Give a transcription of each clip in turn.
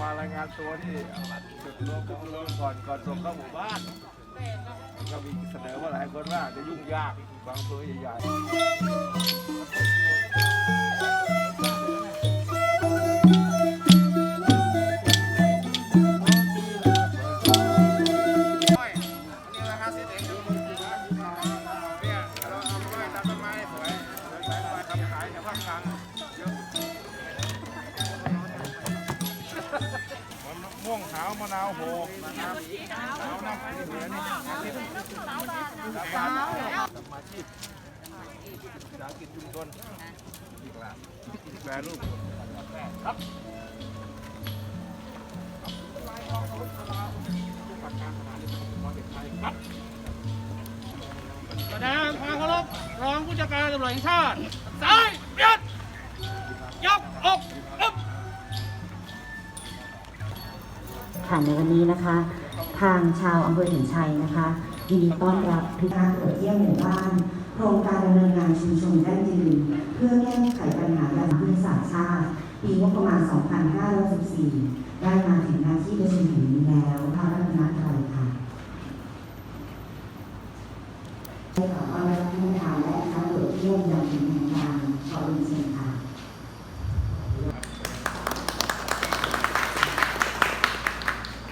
มารายงานตัวที่จุดรวมของรถก่อนก่อนส่งเข้าหมู่บ้านก็มีเสนอว่าหลายคนว่าจะยุ่งยากบางตัวอใหญ่ๆาวมะนาวโหกมะนาวขาวน้ำเหลือนี่สามบาทสมาชิกสาหกิจชุมชนอีกละแปรรูปครับแสดงความเคารพรองผู้จัดการตำรวจแห่งชาติซ้ายเบียดยกอก ค่ะในวันนี้นะคะ ทางชาวอำเภอถึงชัยนะคะยินดีต้อนรับทุกท่านตรวจเยี่ยมหมู่บ้าน โครงการดำเนินงานชุมชนยั่งยืนเพื่อแก้ไขปัญหายาเพติดศาสตร์ชาติปีงบประมาณ 2514 ได้มาถึงหน้าที่ประชุมแห่งนี้แล้วพระรัตนตรัยค่ะได้ขอต้อนรับท่านประธานและคณะตรวจเยี่ยมอย่างเป็นทางการขอเรียนเชิญค่ะ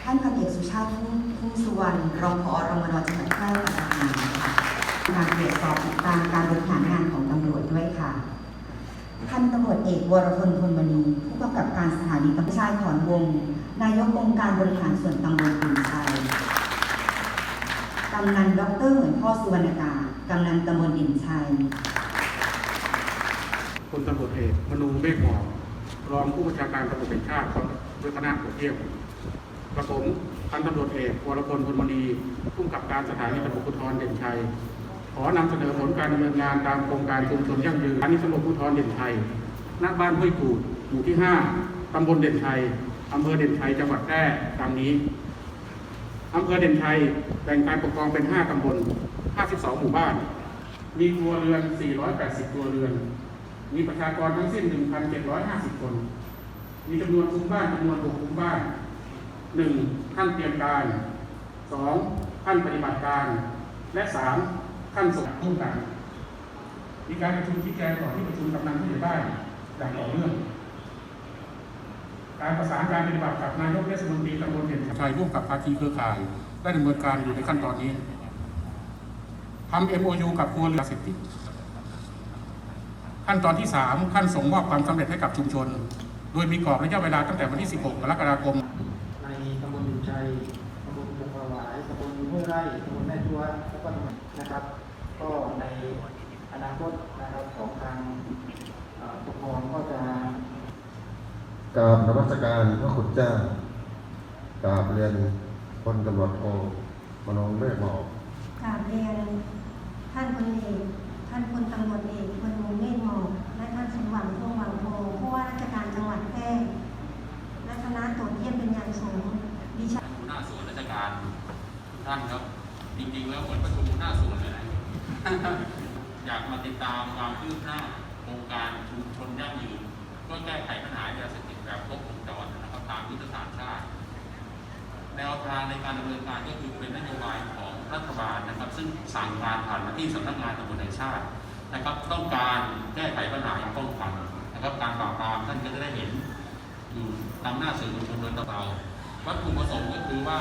ท่านพันเอกสุชาติ ทุ่งทุ่งสุวรรณรองผอรมนจังหวัดแพร่ประธานค่ะการตรวจสอบติดตามการบริหารงานของตำรวจด้วยค่ะท่านตำรวจเอกวรพลพลมณีผู้กำกับการสถานีตำรวจชายถอนวง นายกองค์การบริหารส่วนตำบลขุนชัยกำนันดรเหมือนพ่อสุวรรณกากำนันตำบลดินชัยพลตำรวจเอกมนูเมฆหมอกรองผู้บัญชาการตำรวจแห่งชาติพร้อมด้วยคณะตรวจเยี่ยมกระผม พันตำรวจเอกวรพลพลมณีผู้กับการสถานีตำรวจภูธรเด่นชัย ขอนำเสนอผลการดำเนินงานตามโครงการชุมชนยั่งยืนสถานีตำรวจภูธรเด่นชัยณบ้านห้วยกูดหมู่ที่ 5 ตำบลเด่นชัยอำเภอเด่นชัยจังหวัดแพร่ดังนี้อำเภอเด่นชัยแบ่งการปกครองเป็น 5 ตำบล 52 หมู่บ้าน มีครัวเรือน 480 ครัวเรือน มีประชากรทั้งสิ้น 1,750 คน มีจำนวนคุ้มบ้านจำนวน6คุ้มบ้าน 1. ขั้นเตรียมการ 2. ขั้นปฏิบัติการ และ 3. ขั้นส่งร่วมกันมีการประชุมชี้แจงต่อที่ประชุมกำนันผู้ใหญ่บ้านอย่างต่อเนื่อง การประสานการปฏิบัติกับนายกเทศมนตรีตำบลเด่นชัยร่วมกับภาคีเครือข่ายได้ดำเนินการอยู่ในขั้นตอนนี้ทำ MOU กับครัวเรือนยาเสพติขั้นตอนที่3ขั้นส่งมอบความสำเร็จให้กับชุมชน โดยมีกรอบระยะเวลาตั้งแต่วันที่ 16 กรกฎาคม ในตำบลหินชัย ตำบลปงประหวายตำบลห้วยไร่ตำบลแม่จัวแล้วก็ตำบลนะครับ ก็ในอนาคตนะครับของทางเอ่อปกครองก็จะกราบนมัสการพระคุณเจ้ากราบเรียนพลตำรวจโทมนงเมฆหมอกกราบเรียนท่านพลเอกท่านพลตำรวจเอกพลวงเมฆหมอกและท่านสมหวังพงษ์หวัง การทุกท่านครับ จริงๆ แล้วเหมือนประชุมหน้าสวนเลยนะอยากมาติดตามความคืบหน้าโครงการชุมชนยั่งยืนเพื่อแก้ไขปัญหายาเสพติดแบบครบวงจรนะครับตามยุทธศาสตร์ชาติแนวทางในการดำเนินการก็คือเป็นนโยบายของรัฐบาลนะครับ ซึ่งสั่งการผ่านมาที่สำนักงานตำรวจแห่งชาตินะครับ ต้องการแก้ไขปัญหาอย่างป้องกันนะครับ การปราบปรามท่านก็จะได้เห็นอยู่ตามหน้าสื่อมวลชนโดยตรงเราวัตถุประสงค์ก็คือว่า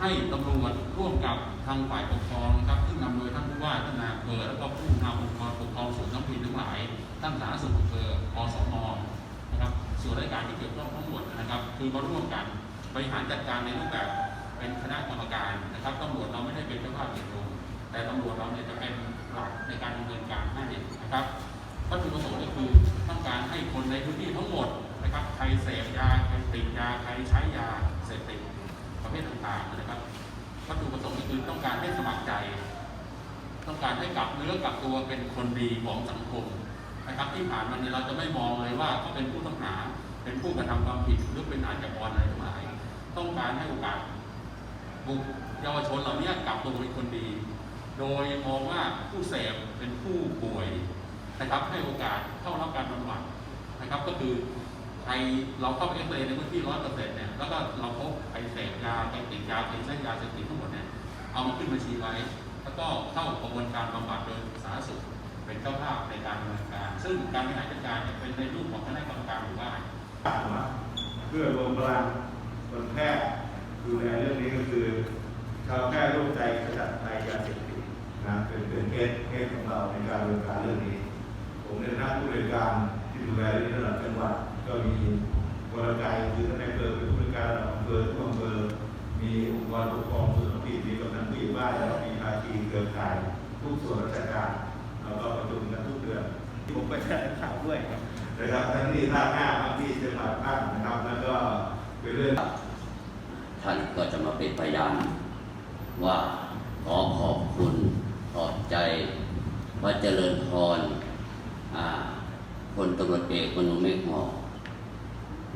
ให้ตำรวจร่วมกับทางฝ่ายปกครองนะครับซึ่งนำโดยท่านผู้ว่าท่านนายอำเภอแล้วก็ผู้นำองค์กรปกครองส่วนท้องถิ่นทั้งหลายท่านสาธารณสุขอำเภออสมนะครับส่วนราชการที่เกี่ยวข้องทั้งหมดนะครับ คือมาร่วมกันบริหารจัดการในรูปแบบเป็นคณะกรรมการนะครับตำรวจเราไม่ได้เป็นเจ้าภาพเดียวดงแต่ตำรวจเราเนี่ยจะเป็นหลักในการดำเนินการให้นะครับวัตถุประสงค์ก็คือต้องการให้ คือต้องการให้สมัครใจ ต้องการให้กลับเนื้อกลับตัวเป็นคนดีของสังคมนะครับที่ผ่านมาเนี่ยเราจะไม่มองเลยว่าเขาเป็นผู้ต้องหา เป็นผู้กระทำความผิดหรือเป็นอาชญากรอะไรทั้งหลาย ต้องการให้โอกาสบุคเยาวชนเหล่านี้กลับตัวเป็นคนดี โดยมองว่าผู้เสพเป็นผู้ป่วยนะครับให้โอกาสเข้ารับการบำบัดนะครับ ก็คือใครเราเข้าไปเอ็กซเรย์ในพื้นที่ร้อยเปอร์เซ็นต์เนี่ยแล้วก็เราพบใครเสพยาใครติดยาใครใช้ยาเสพติดทั้งหมดเนี่ย เอามาขึ้นบัญชีไว้ แล้วก็เข้ากระบวนการบำบัดโดยสาธารณสุขเป็นเจ้าภาพในการดำเนินการ ซึ่งการบริหารจัดการเนี่ยเป็นในรูปของคณะกรรมการหมู่บ้านเพื่อรวมพลังคนแพทย์ดูแลเรื่องนี้ก็คือชาวแพทย์ร่วมใจขจัดภัยยาเสพติดนะเป็นเป็นเคสเคสของเราในการดำเนินการเรื่องนี้ ผมในฐานะผู้บริการที่ดูแลเรื่องระดับจังหวัดก็มีกลไกคือท่านนายอำเภอเป็นผู้บริการระดับอำเภอทุกอำเภอ มีองค์กรปกครองส่วนท้องถิ่นมีกำนันผู้ใหญ่บ้านแล้วมีภาคีเครือข่ายทุกส่วนราชการเราก็ประชุมกันทุกเดือนผมไปแถลงข่าวด้วยนะครับทั้งที่ท่าหน้าทั้งที่จังหวัดภาคนะครับแล้วก็เป็นเรื่องท่านก็จะมาเป็นพยานว่าขอขอบคุณขอบใจพระเจริญพรอ่าพลตำรวจเอกมนุเมฆหมอก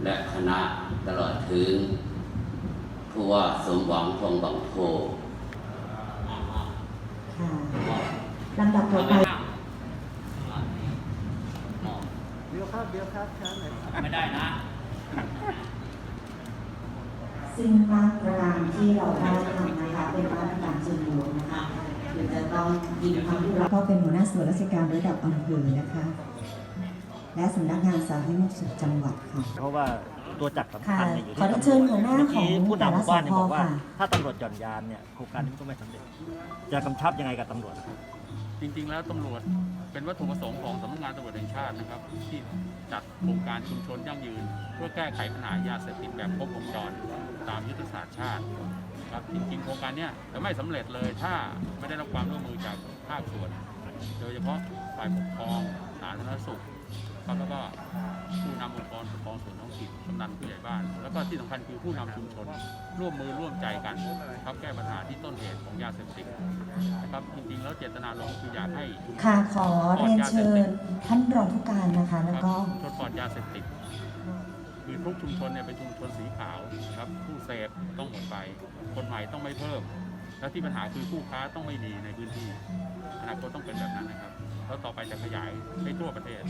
และคณะตลอดถึง ผู้ว่าสมหวังทองบังโพค่ะลำดับต่อไปไม่ได้นะ ซึ่งมาตรการที่เราได้ทำนะคะ เป็นมาตรการเชิงบวกนะคะคือจะต้องยินความผู้รับก็เป็นหัวหน้าส่วนราชการระดับอำเภอนะคะ และสำนักงานสาธารณสุขจังหวัดค่ะ เพราะว่า ตัวจักรสำค่ะคัญเนี่ยอยู่ขอที่เรียนเชิญหัวหน้าของเมื่กี้ผู้แต่ละนำหมู่บ้านเนี่ยสพบอกว่าค่ะ ถ้าตำรวจหย่อนยานเนี่ยโครงการนี้ก็ไม่สำเร็จ จะกำชับยังไงกับตำรวจครับ จริง ๆ แล้วตำรวจเป็นวัตถุประสงค์ของสำนักงานตำรวจแห่งชาตินะครับ ที่จัดโครงการชุมชนยั่งยืน เพื่อแก้ไขปัญหายาเสพติดแบบครบวงจรตามยุทธศาสตร์ชาติครับจริง ๆ โครงการเนี้ยจะไม่สำเร็จเลยถ้าไม่ได้รับความร่วมมือจากภาคส่วน โดยเฉพาะฝ่ายปกครองสาธารณสุข ครับแล้วก็ผู้นำองค์กรปกครองส่วนท้องถิ่นกำนันผู้ใหญ่บ้าน แล้วก็ที่สำคัญคือผู้นำชุมชน ร่วมมือร่วมใจกันครับแก้ปัญหาที่ต้นเหตุของยาเสพติดนะครับจริงๆ แล้วเจตนารมณ์คืออยากให้ชุมชนค่ะขอเรียนเชิญท่านรองผู้การนะคะ แล้วก็ชุมชนปลอดยาเสพติดคือทุกชุมชนเนี่ยเป็นชุมชนสีขาวครับผู้เสพต้องหมดไปคนใหม่ต้องไม่เพิ่ม แล้วที่ปัญหาคือผู้ค้าต้องไม่มีในพื้นที่อนาคตต้องเป็นแบบนั้นนะครับ แล้วต่อไปจะขยายให้ทั่วประเทศ